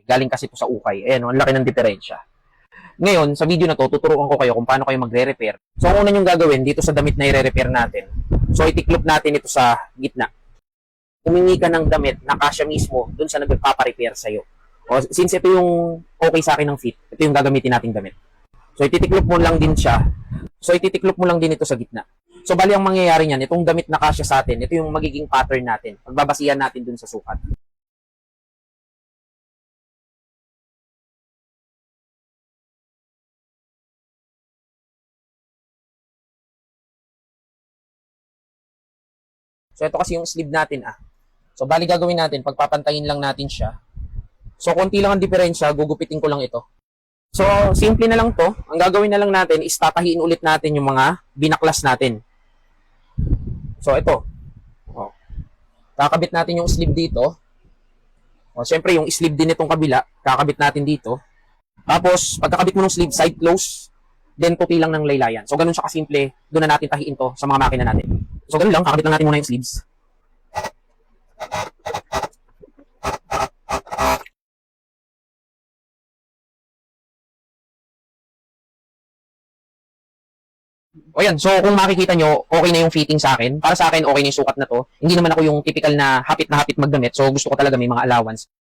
Galing kasi po sa ukay. Ayan, oh, ang laki ng diferensya. Ngayon, sa video na to, tuturuan ko kayo kung paano kayo magre-repair. So, ang una nyo gagawin dito sa damit na i-repair natin. So, itiklop natin ito sa gitna. Humingi ka ng damit na kasya mismo dun sa nagpapa-repair sa'yo. O, since ito yung okay sa akin ng fit, ito yung gagamitin nating damit. So, ititiklop mo lang din siya. So, ititiklop mo lang din ito sa gitna. So, bali ang mangyayari niyan, itong damit na kasya sa atin, ito yung magiging pattern natin. Pagbabasihan natin dun sa sukat. So, ito kasi yung sleeve natin ah. So, bali gagawin natin, pagpapantayin lang natin siya. So, konti lang ang diferensya, gugupitin ko lang ito. So, simple na lang to. Ang gagawin na lang natin is tatahiin ulit natin yung mga binaklas natin. So, ito. Oh. Kakabit natin yung sleeve dito. O, syempre, yung sleeve din itong kabila, kakabit natin dito. Tapos, pagkakabit mo ng sleeve, side close, then puti lang ng laylayan. So, ganun siya kasimple. Doon na natin tahiin to sa mga makina natin. So, ganun lang. Kakabit lang natin muna yung sleeves. O yan, so kung makikita nyo, okay na yung fitting sa akin. Para sa akin, okay na yung sukat na to. Hindi naman ako yung typical na hapit na hapit magdamit. So gusto ko talaga may mga allowance.